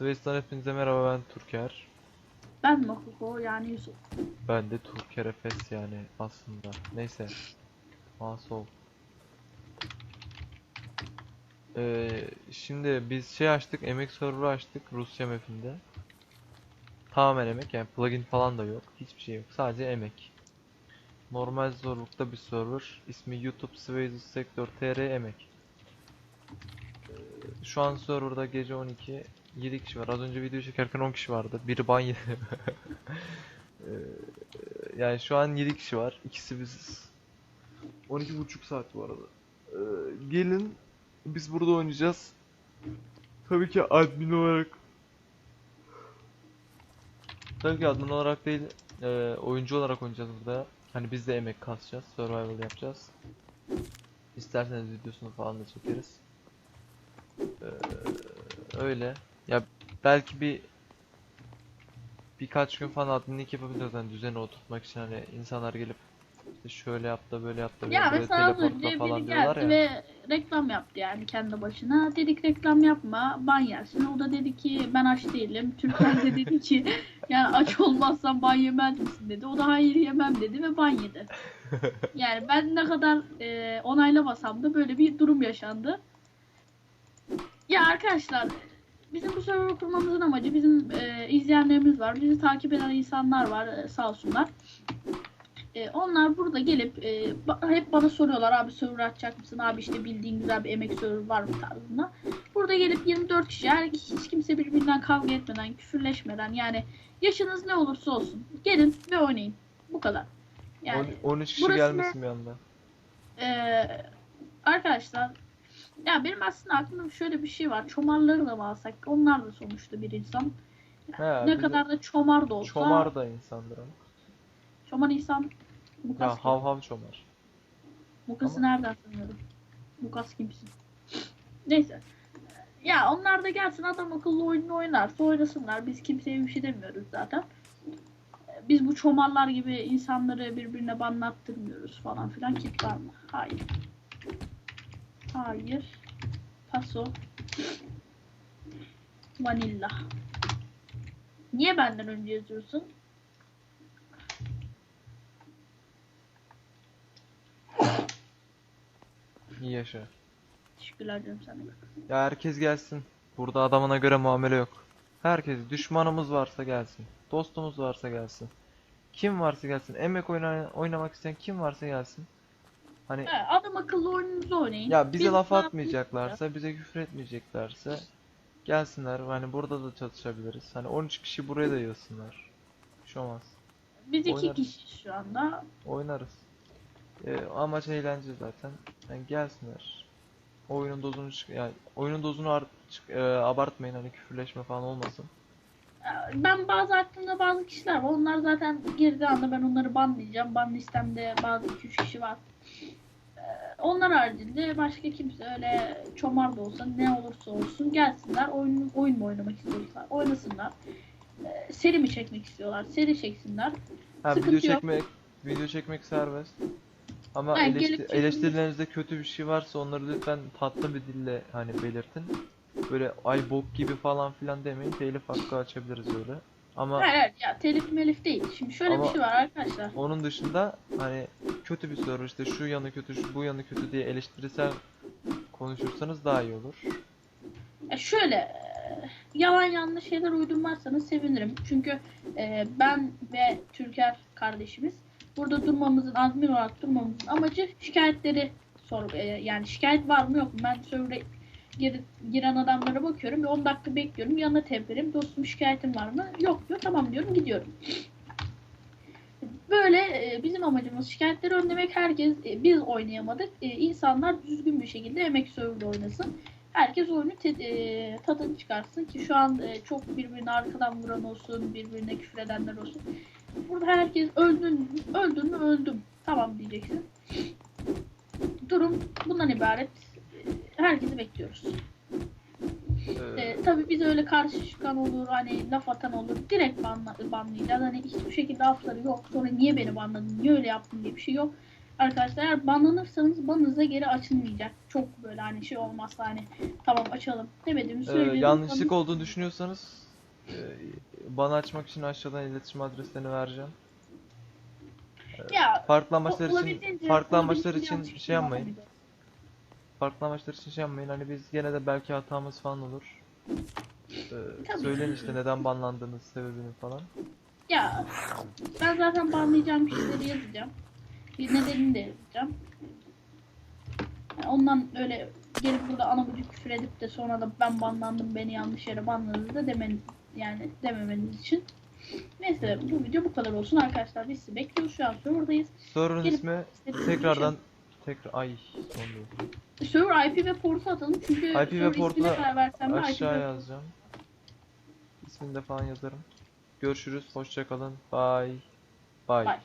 Space'den hepinize merhaba ben Turker. Ben Makuko yani Yusuf. Ben de Turker Efes yani aslında. Neyse. Masol. Ee, şimdi biz şey açtık, emek server açtık Rusya map'inde. Tamamen emek yani plugin falan da yok. Hiçbir şey yok. Sadece emek. Normal zorlukta bir server. İsmi YouTube Spaces Sector TR emek. Şu an serverda gece 12 7 kişi var. Az önce video çekerken 10 kişi vardı. Biri ban yedi. Ee, yani şu an 7 kişi var. İkisi biziz. 12,5 saat bu arada. Ee, gelin biz burada oynayacağız. Tabii ki admin olarak Tabii ki admin olarak değil, e, oyuncu olarak oynayacağız burada. Hani biz de emek kasacağız, survival yapacağız. İsterseniz videosunu falan da çekeriz. Ee, öyle. Ya belki bir birkaç gün falan adminlik yapabiliriz hani düzeni oturtmak için hani insanlar gelip işte şöyle yaptı böyle yaptı Ya böyle mesela az önce falan diyorlar geldi ya. ve reklam yaptı yani kendi başına. Dedik reklam yapma ban yersin. O da dedi ki ben aç değilim. Türkler de dedi ki yani aç olmazsan ban yemez misin dedi. O da hayır yemem dedi ve ban yedi. Yani ben ne kadar e, onaylamasam da böyle bir durum yaşandı. Ya arkadaşlar bizim bu server kurmamızın amacı bizim e, izleyenlerimiz var. Bizi takip eden insanlar var e, sağ olsunlar. E, onlar burada gelip e, ba- hep bana soruyorlar abi server açacak mısın? Abi işte bildiğin güzel bir emek server var mı tarzında. Burada gelip 24 kişi her hiç kimse birbirinden kavga etmeden, küfürleşmeden yani yaşınız ne olursa olsun gelin ve oynayın. Bu kadar. Yani On- 13 kişi burası gelmesin bir anda. ee, arkadaşlar ya benim aslında aklımda şöyle bir şey var. Çomarları da mı alsak? Onlar da sonuçta bir insan. He, ne kadar da çomar da olsa. Çomar da insandır ama. Çomar insan. Mukas Ya kim? hav hav çomar. Mukas'ı ama- nereden tanıyorum? Mukas kimsin? Neyse. Ya onlar da gelsin adam akıllı oyunu oynarsa oynasınlar. Biz kimseye bir şey demiyoruz zaten. Biz bu çomarlar gibi insanları birbirine banlattırmıyoruz falan filan. Kit var mı? Hayır. Hayır. Paso. Vanilla. Niye benden önce yazıyorsun? İyi yaşa. Teşekkürler canım sana. Ya herkes gelsin. Burada adamına göre muamele yok. Herkes düşmanımız varsa gelsin. Dostumuz varsa gelsin. Kim varsa gelsin. Emek oyna oynamak isteyen kim varsa gelsin. Hani Evet, adam akıllı oyununuzu oynayın. ya bize Biz laf ne atmayacaklarsa, bize küfür etmeyeceklerse gelsinler. Hani burada da çalışabiliriz. Hani 13 kişi buraya da yığsınlar. Bir şey olmaz. Biz iki Oynarız. kişi şu anda. Oynarız. Ee, amaç eğlence zaten. Yani gelsinler. Oyunun dozunu çık yani oyunun dozunu art çık- e, abartmayın hani küfürleşme falan olmasın. Ben bazı aklımda bazı kişiler var. Onlar zaten girdiği anda ben onları banlayacağım. Ban listemde bazı 2-3 kişi var. Ee, Onlar haricinde başka kimse öyle çomar da olsa ne olursa olsun gelsinler. Oyun, oyun mu oynamak istiyorlar? Oynasınlar. Ee, Seri mi çekmek istiyorlar? Seri çeksinler. Ha Sıkıntı video yok. çekmek video çekmek serbest. Ama Ha, eleşti- gelip çekin. eleştirilerinizde kötü bir şey varsa onları lütfen tatlı bir dille hani belirtin. Böyle ay bok gibi falan filan demeyin. Telif hakkı açabiliriz öyle. Ama Evet, evet ya telif melif değil. Şimdi şöyle bir şey var arkadaşlar. onun dışında hani kötü bir soru işte şu yanı kötü, şu bu yanı kötü diye eleştirisel konuşursanız daha iyi olur. Ya şöyle e, yalan yanlış şeyler uydurmazsanız sevinirim. Çünkü e, ben ve Türker kardeşimiz burada durmamızın admin olarak durmamızın amacı şikayetleri sor e, yani şikayet var mı yok mu? Ben server'e gir- giren adamlara bakıyorum. Bir 10 dakika bekliyorum. Yanına temperim. Dostum şikayetin var mı? Yok diyor. Tamam diyorum. Gidiyorum. Böyle e, bizim amacımız şikayetleri önlemek. Herkes e, biz oynayamadık. E, insanlar düzgün bir şekilde emek server'da oynasın herkes oyunu te- tadını çıkarsın ki şu an çok birbirine arkadan vuran olsun, birbirine küfür edenler olsun. Burada herkes öldün, öldün mü öldüm. Tamam diyeceksin. Durum bundan ibaret. Herkesi bekliyoruz. Ee, E, tabii biz öyle karşı çıkan olur, hani laf atan olur. Direkt banla, banlayacağız. Hani hiçbir şekilde lafları yok. Sonra niye beni banladın, niye öyle yaptın diye bir şey yok. arkadaşlar eğer banlanırsanız banınıza geri açılmayacak. Çok böyle hani şey olmazsa hani tamam açalım demediğimi Ee, yanlışlık olduğunu düşünüyorsanız e, bana açmak için aşağıdan iletişim adreslerini vereceğim. ya Farklı amaçlar için farklı amaçlar için şey yapmayın. yapmayın. Farklı amaçlar için şey yapmayın. Hani biz gene de belki hatamız falan olur. Ee, söyleyin işte neden banlandığınız sebebini falan. Ya ben zaten banlayacağım kişileri yazacağım. Bir nedenini de yazacağım. Yani ondan öyle gelip burada ana bucu küfür edip de sonra da ben banlandım beni yanlış yere banladınız da demen yani dememeniz için. Neyse bu video bu kadar olsun arkadaşlar. Biz sizi bekliyoruz şu an serverdayız. Server'ın ismi İstediğiniz tekrardan tekrar ay son. Server IP ve portu atalım çünkü IP ve portu IP Aşağı ve yazacağım. İsmini de falan yazarım. Görüşürüz. Hoşça kalın. Bye. Bye. Bye.